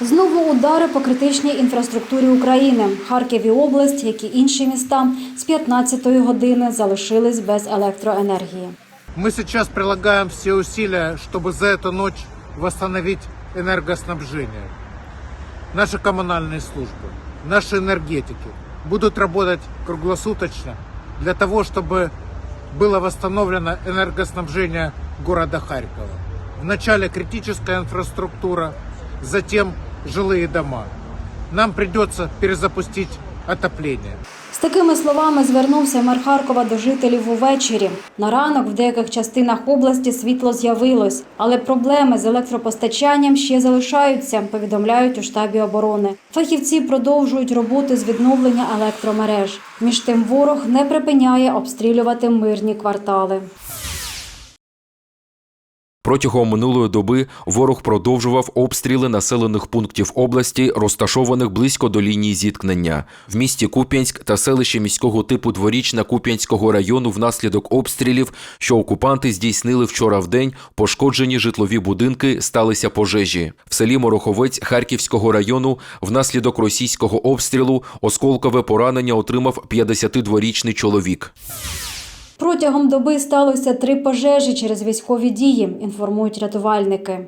Знову удари по критичній інфраструктурі України. Харків і область, як і інші міста, з 15-ї години залишились без електроенергії. Мы сейчас прилагаем все усилия, чтобы за эту ночь восстановить энергоснабжение. Наши коммунальные службы, наши энергетики будут работать круглосуточно для того, чтобы было восстановлено энергоснабжение города Харькова. Вначале критическая инфраструктура, затем жилые дома. Нам придется перезапустить отопление. З такими словами звернувся мер Харкова до жителів увечері. На ранок в деяких частинах області світло з'явилось, але проблеми з електропостачанням ще залишаються, повідомляють у штабі оборони. Фахівці продовжують роботи з відновлення електромереж. Між тим ворог не припиняє обстрілювати мирні квартали. Протягом минулої доби ворог продовжував обстріли населених пунктів області, розташованих близько до лінії зіткнення. В місті Куп'янськ та селище міського типу Дворічна Куп'янського району внаслідок обстрілів, що окупанти здійснили вчора в день, пошкоджені житлові будинки, сталися пожежі. В селі Мороховець Харківського району внаслідок російського обстрілу осколкове поранення отримав 52-річний чоловік. Протягом доби сталося три пожежі через військові дії, інформують рятувальники.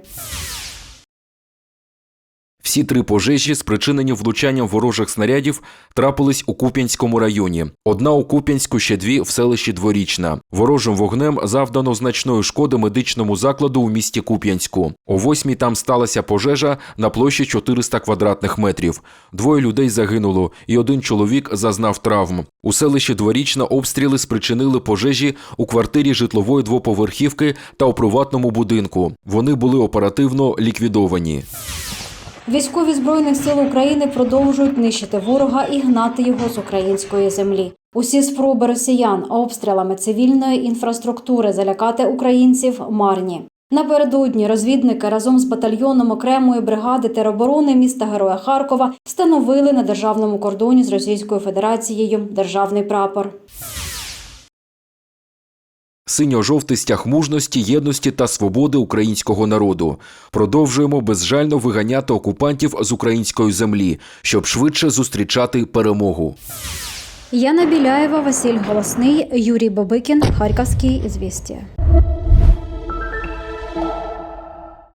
Всі три пожежі, спричинені влучанням ворожих снарядів, трапились у Куп'янському районі. Одна у Куп'янську, ще дві в селищі Дворічна. Ворожим вогнем завдано значної шкоди медичному закладу у місті Куп'янську. О восьмій там сталася пожежа на площі 400 квадратних метрів. Двоє людей загинуло, і один чоловік зазнав травм. У селищі Дворічна обстріли спричинили пожежі у квартирі житлової двоповерхівки та у приватному будинку. Вони були оперативно ліквідовані. Військові збройних сил України продовжують нищити ворога і гнати його з української землі. Усі спроби росіян обстрілами цивільної інфраструктури залякати українців марні. Напередодні розвідники разом з батальйоном окремої бригади тероборони міста Героя Харкова встановили на державному кордоні з Російською Федерацією державний прапор. Синьо-жовтий стяг мужності, єдності та свободи українського народу. Продовжуємо безжально виганяти окупантів з української землі, щоб швидше зустрічати перемогу. Яна Біляєва, Василь Голосний, Юрій Бабикін, Харківський ізвістія.